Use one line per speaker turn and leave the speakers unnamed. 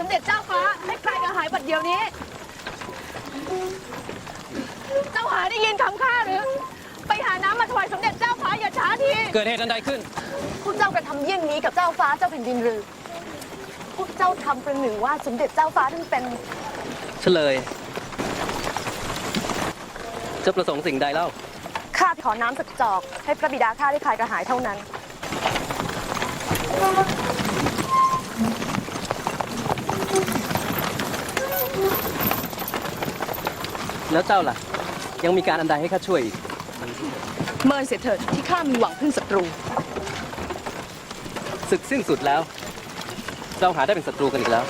สมเด็จเจ้าฟ้า ให้ใครกระหายบัดเดียวนี้ เจ้าหาได้ยินคำข้าหรือ ไปหาน้ำมาถวายสมเด็จเจ้าฟ้าอย่าช้าที
เกิดเหตุอันใดขึ้น
พวกเจ้ากระทำเยี่ยงนี้กับเจ้าฟ้าเจ้าแผ่นดินหรือ พวกเจ้าทำประหนึ่งว่าสมเด็จเจ้าฟ้าท่านเป็น
เฉลย จะประสงค์สิ่งใดเล่า
ข้าขอน้ำสักจอกให้พระบิดาข้าได้คลายกระหายเท่านั้น
แล้วเจ้าล่ะ ยังมีการอันใดให้ข้าช่วยอีก
เมินเสียเถิดที่ข้ามีหวังพึ่งศัตรู
ศึกสิ้นสุดแล้วเจ้าหาได้เป็นศัตรูกันอีกแล้ว